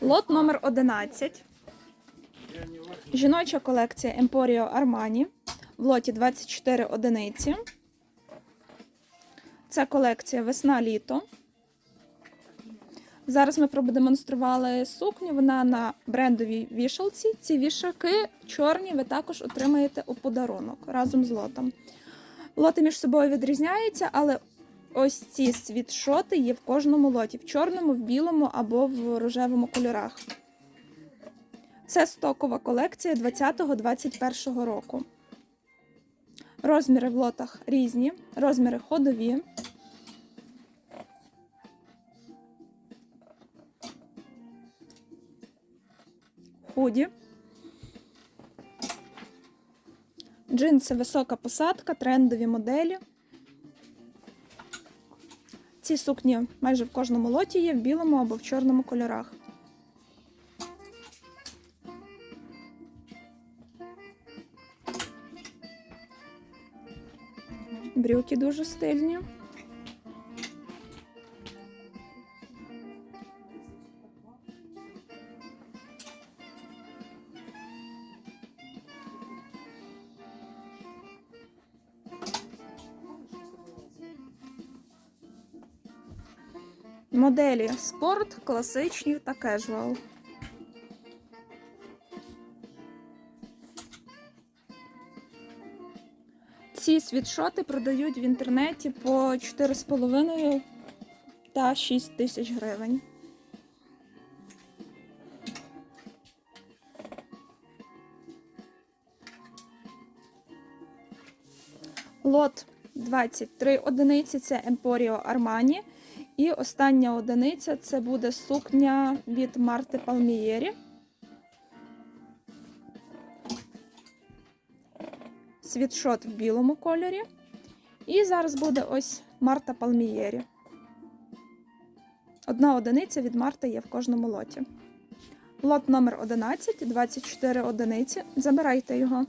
Лот номер 11. Жіноча колекція Emporio Armani. В лоті 24 одиниці. Це колекція весна-літо. Зараз ми продемонстрували сукню. Вона на брендовій вішалці. Ці вішаки чорні ви також отримаєте у подарунок разом з лотом. Лоти між собою відрізняються, але ось ці світшоти є в кожному лоті: в чорному, в білому або в рожевому кольорах. Це стокова колекція 2020-2021 року. Розміри в лотах різні, розміри ходові. Худі. Джинси висока посадка, трендові моделі. Ці сукні майже в кожному лоті є в білому або в чорному кольорах. Брюки дуже стильні. Моделі спорт, класичні та кежуал. Ці світшоти продають в інтернеті по 4,5 та 6 тисяч гривень. Лот 23 одиниці це Emporio Armani. І остання одиниця це буде сукня від Марти Палмієрі. Світшот в білому кольорі. І зараз буде ось Марта Палмієрі. Одна одиниця від Марти є в кожному лоті. Лот номер 11, 24 одиниці. Забирайте його.